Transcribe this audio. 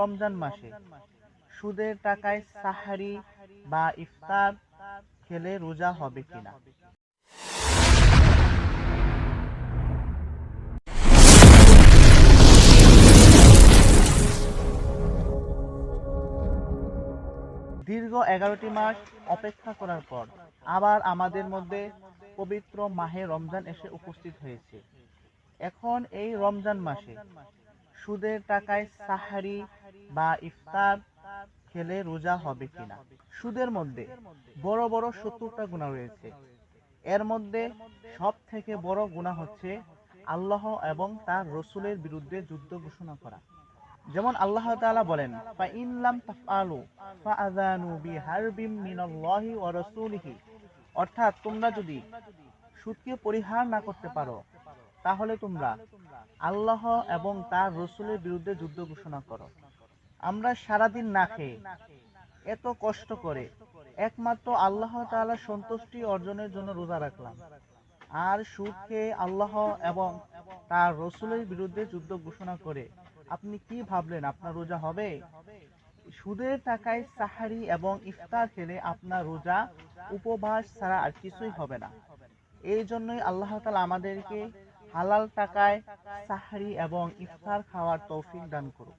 রমজান মাসে। সুদের টাকায় সাহারি বা ইফতার খেলে রোজা হবে কিনা? দীর্ঘ এগারোটি মাস অপেক্ষা করার পর আবার আমাদের মধ্যে পবিত্র মাহে রমজান এসে উপস্থিত হয়েছে। এখন এই রমজান মাসে সুদের টাকায় সাহারি বা ইফতার খেলে রোজা হবে কিনা? সুদের মধ্যে বড় বড় সত্তরটা গুণা রয়েছে। এর মধ্যে সব থেকে বড় গুণা হচ্ছে আল্লাহ এবং তার রসুলের বিরুদ্ধে যুদ্ধ ঘোষণা করা। যেমন আল্লাহ তাআলা বলেন ফা ইন লাম তাফআলু ফাআযানু বিহারবিম মিনাল্লাহি ওয়া রাসূলিহি। অর্থাৎ তোমরা যদি সুদকে পরিহার না করতে পারো তাহলে তোমরা আল্লাহ এবং তার রসুলের বিরুদ্ধে যুদ্ধ ঘোষণা করো। আমরা সারাদিন না খেয়ে এত কষ্ট করে একমাত্র আল্লাহ তাআলার সন্তুষ্টি অর্জনের জন্য রোজা রাখলাম। আর সুদ খেয়ে আল্লাহ এবং তার রসুলের বিরুদ্ধে যুদ্ধ ঘোষণা করে আপনি কি ভাবলেন, আপনার রোজা হবে? সুদের টাকায় সাহারি এবং ইফতার খেলে আপনার রোজা উপবাস ছাড়া আর কিছুই হবে না। এই জন্যই আল্লাহ তালা আমাদেরকে হালাল টাকায় সাহারি এবং ইফতার খাওয়ার তৌফিক দান করুক।